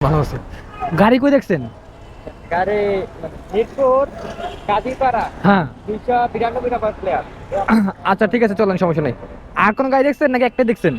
ভালো আছে গাড়ি কই দেখছেন? গাড়ি মিরপুর কাজীপাড়া হ্যাঁ। দুইশো বিরানব্বই নাম্বার প্লেয়ার আচ্ছা ঠিক আছে চলেন সমস্যা নেই। আর কোন গাড়ি দেখছেন নাকি একটাই দেখছেন?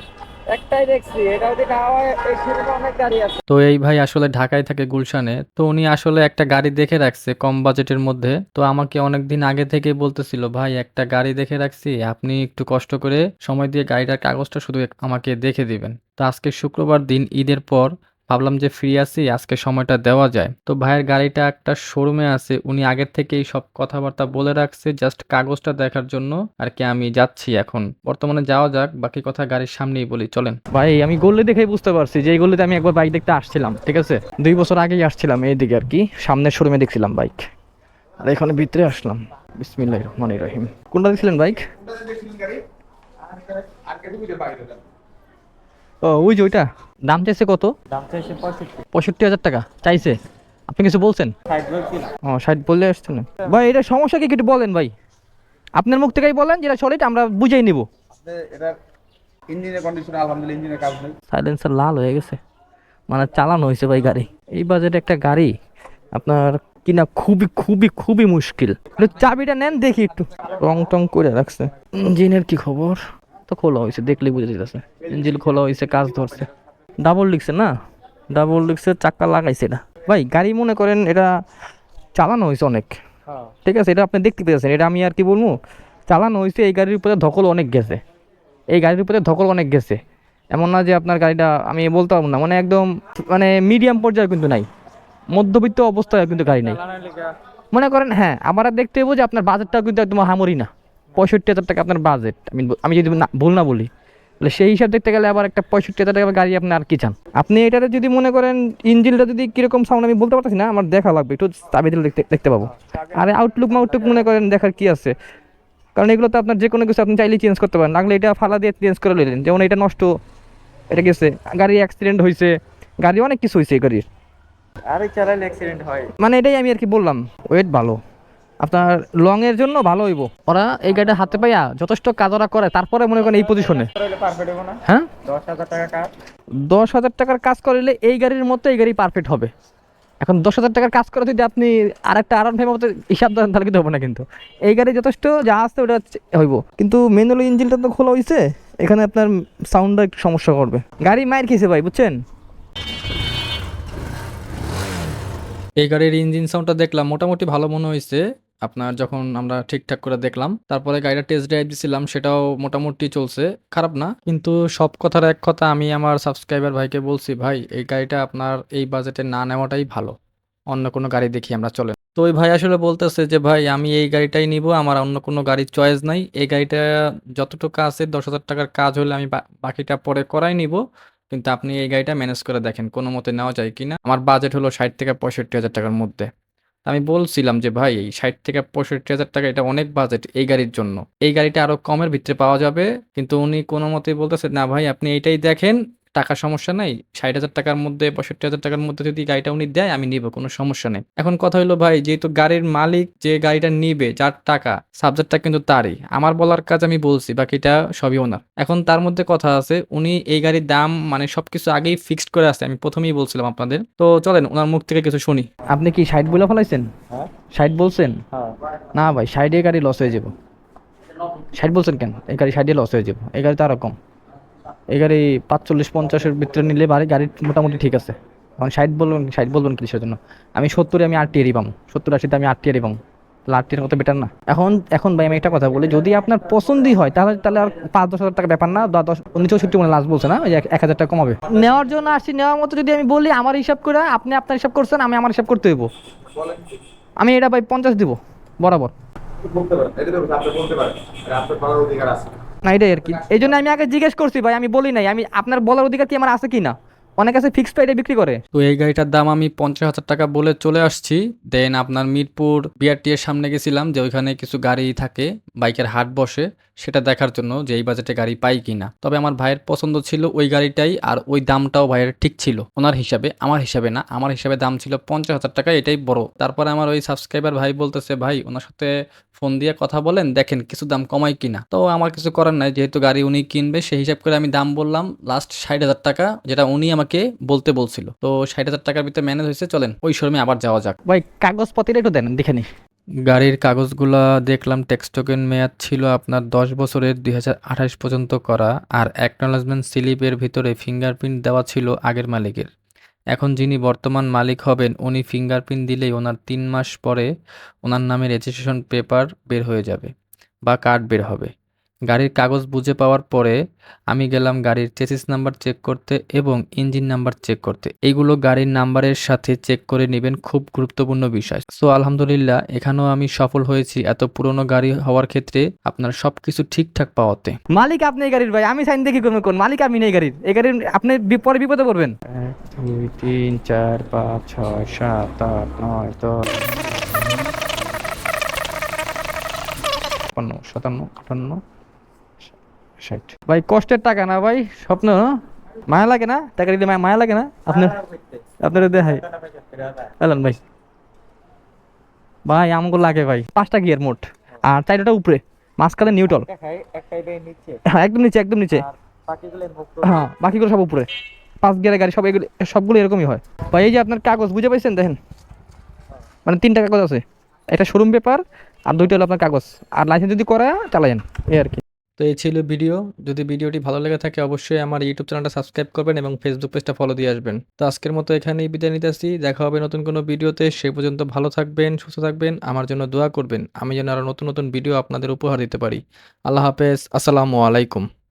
একটাই দেখছি এটা যদি না হয় এই সিনেমা অনেক গাড়ি আছে। তো এই ভাই আসলে ঢাকায় থাকে গুলশানে তো উনি আসলে একটা গাড়ি দেখে রাখছে কম বাজেটের মধ্যে। তো আমাকে অনেকদিন আগে থেকে বলতেছিল ভাই একটা গাড়ি দেখে রাখছি আপনি একটু কষ্ট করে সময় দিয়ে গাড়িটার কাগজটা শুধু আমাকে দেখে দিবেন। তো আজকে শুক্রবার দিন ঈদের পর ভাবলাম যে ফ্রি আছি আজকে সময়টা দেওয়া যায় তো ভাইয়ের গাড়িটা একটা শোরুমে আছে উনি আগের থেকেই সব কথাবার্তা বলে রাখছে জাস্ট কাগজটা দেখার জন্য আর কি আমি যাচ্ছি এখন বর্তমানে যাওয়া যাক বাকি কথা গাড়ির সামনেই বলি চলেন ভাই আমি গল্লি দেখেই বুঝতে পারছি যে এই গল্লিতে আমি একবার বাইক দেখতে আসছিলাম ঠিক আছে দুই বছর আগেই আসছিলাম এইদিকে আর কি সামনের শোরুমে দেখছিলাম বাইক আর এখানে ভিতরে আসলাম বিসমিল্লাহ রহমান রহিম কোনটা দেখছিলেন বাইক ও ওই যে ওইটা? দাম চাইছে কত? দাম চাইছে পঁয়ষট্টি। পঁয়ষট্টি হাজার টাকা। চাইছে। আপনি কিছু বলছেন? ও ষাট বললে আসছেন ভাই এটা সমস্যা কি একটু বলেন ভাই। আপনার মুখ থেকেই বলেন যেটা সলিড আমরা বুঝেই নিব। এটা ইঞ্জিনের কন্ডিশন আলহামদুলিল্লাহ ইঞ্জিনের কাজ নেই। সাইলেন্সার লাল হয়ে গেছে। মানে চালানো হয়েছে ভাই গাড়ি। এই বাজেটে একটা গাড়ি আপনার কিনা খুবই খুবই খুবই মুশকিল। চাবিটা নেন দেখি একটু। রং টং করে রাখছে। ইঞ্জিনের কি খবর? তো খোলা হয়েছে দেখলেই বুঝে যেতেছে ইঞ্জিন খোলা হয়েছে কাজ ধরছে। ডাবল লিখছে না? ডাবল লিখছে চাক্কা লাগাইছে এটা। ভাই গাড়ি মনে করেন এটা চালানো হয়েছে অনেক। হ্যাঁ। ঠিক আছে এটা আপনি দেখতে পেয়েছেন। এটা আমি আর কি বলব চালানো হয়েছে এই গাড়ির উপরে ধকল অনেক গেছে। এই গাড়ির উপরে ধকল অনেক গেছে। এমন না যে আপনার গাড়িটা আমি বলতে পারব না। মানে একদম মানে মিডিয়াম পর্যায়ে কিন্তু নাই। মধ্যবিত্ত অবস্থায় কিন্তু গাড়ি নেই। মনে করেন হ্যাঁ আর দেখতে হব যে আপনার বাজেটটা কিন্তু একদম হামরি না। পঁয়ষট্টি হাজার টাকা আপনার বাজেট আমি আমি যদি না ভুল না বলি। তাহলে সেই হিসাব দেখতে গেলে আবার একটা পঁয়ষট্টি হাজার টাকা গাড়ি আপনি আর কি চান? আপনি এটাতে যদি মনে করেন ইঞ্জিনটা যদি কীরকম সাউন্ড আমি বলতে পারতেছি না আমার দেখা লাগবে একটু চাবি দিলে দেখতে দেখতে পাবো। আর আউটলুক মাউটলুক মনে করেন দেখার কি আছে? কারণ এগুলো তো আপনার যে কোনো কিছু আপনি চাইলেই চেঞ্জ করতে পারেন লাগলে এটা ফালা দিয়ে চেঞ্জ করে নিলেন যেমন এটা নষ্ট এটা গেছে গাড়ি অ্যাক্সিডেন্ট হয়েছে গাড়ি অনেক কিছু হয়েছে এই গাড়ির। আরে চালাইলে অ্যাক্সিডেন্ট হয়। মানে এটাই আমি আর কি বললাম ওয়েট ভালো। আপনার লং এর জন্য ভালো হইব। ওরা এই গাড়িটা হাতে পাইয়া যথেষ্ট কাজ ওরা করে, তারপরে মনে করেন এই পজিশনে হ্যাঁ? দশ হাজার টাকার কাজ করলে এই গাড়ির মতো এই গাড়ি পারফেক্ট হবে। এখন দশ হাজার টাকার কাজ করে যদি আপনি আরেকটা আরাম ফেমের মতো হিসাব দেন, তাহলে কিন্তু হবে না কিন্তু। এই গাড়ি যথেষ্ট যা আছে ওটা হইব। কিন্তু ম্যানুয়াল ইঞ্জিনটা তো খোলা হয়েছে এখানে আপনার সাউন্ডটা একটু সমস্যা করবে। গাড়ি মায়ের খেয়েছে ভাই, বুঝছেন? এই গাড়ির ইঞ্জিন সাউন্ডটা দেখলাম, মোটামুটি ভালো মনে হয়েছে আপনার যখন আমরা ঠিকঠাক করে দেখলাম, তারপরে গাড়িটা টেস্ট ড্রাইভ দিছিলাম, সেটাও মোটামুটি চলছে। খারাপ না, কিন্তু সব কথার এক কথা আমি আমার সাবস্ক্রাইবার ভাইকে বলছি, ভাই, এই গাড়িটা আপনার এই বাজেটে না নেওয়াটাই ভালো। অন্য কোনো গাড়ি দেখি আমরা চলে তো ওই ভাই আসলে বলতেছে যে, ভাই, আমি এই গাড়িটাই নিব, আমার অন্য কোনো গাড়ির চয়েস নাই। এই গাড়িটা যতটুকু আছে, দশ হাজার টাকার কাজ হলে আমি বাকিটা পরে করাই নিব। কিন্তু আপনি এই গাড়িটা ম্যানেজ করে দেখেন, কোনো মতে নেওয়া যায় কিনা। আমার বাজেট হলো ষাট থেকে পঁয়ষট্টি হাজার টাকার মধ্যে। আমি বলছিলাম যে, ভাই, এই ষাট থেকে পঁয়ষট্টি হাজার টাকা এটা অনেক বাজেট এই গাড়ির জন্য। এই গাড়িটা আরও কমের ভিতরে পাওয়া যাবে। কিন্তু উনি কোনো মতেই বলতেছে, না ভাই, আপনি এইটাই দেখেন টাকা সমস্যা নাই ষাট হাজার টাকার মধ্যে পঁয়ষট্টি হাজার টাকার মধ্যে যদি গাড়িটা উনি দেয় আমি নিব কোনো সমস্যা নেই। এখন কথা হলো ভাই যেহেতু গাড়ির মালিক যে গাড়িটা নিবে যার টাকা সাবজেক্টটা কিন্তু তারই। আমার বলার কাজ আমি বলছি বাকিটা সবই ওনার। এখন তার মধ্যে কথা আছে উনি এই গাড়ির দাম মানে সবকিছু আগেই ফিক্সড করে আছে আমি প্রথমেই বলছিলাম আপনাদের। তো চলেন ওনার মুখ থেকে কিছু শুনি। আপনি কি সাইড বলে ফেলাইছেন? হ্যাঁ। সাইড বলছেন? হ্যাঁ। না ভাই সাইডে গাড়ি লস হয়ে যাব। সাইড বলছেন কেন? এই গাড়ি সাইডে লস হয়ে যাব। এই গাড়ি তো আরও কম। এই গাড়ি পাঁচচল্লিশ পঞ্চাশের ভিতরে নিলে বাড়ি, গাড়ি মোটামুটি ঠিক আছে। এখন সাইড বলবেন সাইড বলবেন কিসের জন্য? আমি সত্তরে আমি আটটিয়ারই পাম সত্তর আশিতে আমি আটটিয়ারই পাম তাহলে আটটিয়ার মতো বেটার না? এখন এখন ভাই আমি একটা কথা বলি, যদি আপনার পছন্দই হয়, তাহলে তাহলে আর পাঁচ, দশ হাজার টাকা ব্যাপার না। দশ দশ উনিশ চৌষট্টি মানে লাস্ট বলছে না? ওই এক- হাজার টাকা কমাবে। নেওয়ার জন্য আসছি নেওয়ার মতো যদি আমি বলি, আমার হিসাব করে আপনি আপনার হিসাব করছেন, আমি আমার হিসাব করতে দেবো আমি এটা ভাই পঞ্চাশ দিব, বরাবর। বলতে পারেন বলতে পারেন। আপনার অধিকার আছে। না এটাই আর কি। এই জন্য আমি আগে জিজ্ঞেস করছি, ভাই, আমি বলি নাই। আমি, আপনার বলার অধিকার কি আমার আছে কি না? অনেক আছে ফিক্সড প্রাইসে বিক্রি করে। তো এই গাড়িটার দাম আমি পঞ্চাশ হাজার টাকা বলে চলে আসছি। দেন আপনার মিরপুর বিআরটি এর সামনে গেছিলাম যে ওইখানে কিছু গাড়ি থাকে, বাইকের হাট বসে। সেটা দেখার জন্য যে এই বাজেটে গাড়ি পাই কিনা। তবে আমার ভাইয়ের পছন্দ ছিল ওই গাড়িটাই আর ওই দামটাও ভাইয়ের ঠিক ছিল। ওনার হিসাবে, আমার হিসাবে না, আমার হিসাবে দাম ছিল পঞ্চাশ হাজার টাকা, এটাই বড়। তারপরে আমার ওই সাবস্ক্রাইবার ভাই বলতেছে, ভাই, ওনার সাথে ফোন দিয়ে কথা বলেন, দেখেন কিছু দাম কমায় কিনা। তো আমার কিছু করার নাই, যেহেতু গাড়ি উনি কিনবে, সেই হিসাব করে আমি দাম বললাম লাস্ট ষাট হাজার টাকা, যেটা উনি আমাকে বলতে বলছিল। তো ষাট হাজার টাকার ভিতরে ম্যানেজ হয়েছে, চলেন, ওই শোরুমে আবার যাওয়া যাক। ভাই কাগজপত্রটা একটু দেন, দেখে নি। গাড়ির কাগজগুলা দেখলাম ট্যাক্স টোকেন মেয়াদ ছিল আপনার দশ বছরের দুই হাজার আঠাশ পর্যন্ত করা আর অ্যাকনোলেজমেন্ট স্লিপের ভিতরে ফিঙ্গারপ্রিন্ট দেওয়া ছিল আগের মালিকের। এখন যিনি বর্তমান মালিক হবেন, উনি ফিঙ্গারপ্রিন্ট দিলেই ওনার তিন মাস পরে ওনার নামে রেজিস্ট্রেশন পেপার বের হয়ে যাবে বা কার্ড বের হবে। গাড়ির কাগজ বুঝে পাওয়ার পরে আমি গেলাম গাড়ির চেসিস নাম্বার চেক করতে এবং ইঞ্জিন নাম্বার চেক করতে। এইগুলো গাড়ির নাম্বারের সাথে চেক করে নেবেন খুব গুরুত্বপূর্ণ বিষয়। সো আলহামদুলিল্লাহ এখানেও আমি সফল হয়েছি। এত পুরনো গাড়ি হওয়ার ক্ষেত্রে আপনার সবকিছু ঠিকঠাক পাওয়াতে। মালিক আপনি এই গাড়ির ভাই আমি সাইন দেখি করবেন কোন। মালিক আমি নেই গাড়ির। এই গাড়ির আপনি পরে বিপদে পড়বেন। এক দুই তিন চার পাঁচ ছয় সাত আট নয় দশ। ছাপ্পান্ন সাতান্ন আটান্ন ষাট। ভাই, কষ্টের টাকা না ভাই, স্বপ্ন মায়া লাগে না? টাকা দিলে মায়া- লাগে না? আপনার আপনার দেখাই এলেন ভাই। ভাই, আমগো লাগে ভাই। পাঁচটা গিয়ার মোট। আর চারটা উপরে। মাঝখানে নিউটল হ্যাঁ একদম নিচে একদম নিচে। হ্যাঁ বাকিগুলো সব উপরে। পাঁচ গিয়ারের গাড়ি, সব এগুলো সবগুলো এরকমই হয়। ভাই, এই যে আপনার কাগজ, বুঝে পাইছেন? দেখেন। মানে তিনটা কাগজ আছে। একটা শোরুম পেপার আর দুইটা হলো আপনার কাগজ। আর লাইসেন্স যদি করা চালায়েন এই আর কি। তো এই ছিল ভিডিও। যদি ভিডিওটি ভালো লেগে থাকে, অবশ্যই আমার ইউটিউব চ্যানেলটা সাবস্ক্রাইব করবেন এবং ফেসবুক পেজটা ফলো দিয়ে আসবেন। তো আজকের মতো এখানেই বিদায় নিতে আসি দেখা হবে নতুন কোনো ভিডিওতে। সে পর্যন্ত ভালো থাকবেন, সুস্থ থাকবেন। আমার জন্য দোয়া করবেন। আমি যেন আরও নতুন নতুন ভিডিও আপনাদের উপহার দিতে পারি। আল্লাহ হাফেজ। আসসালামু আলাইকুম।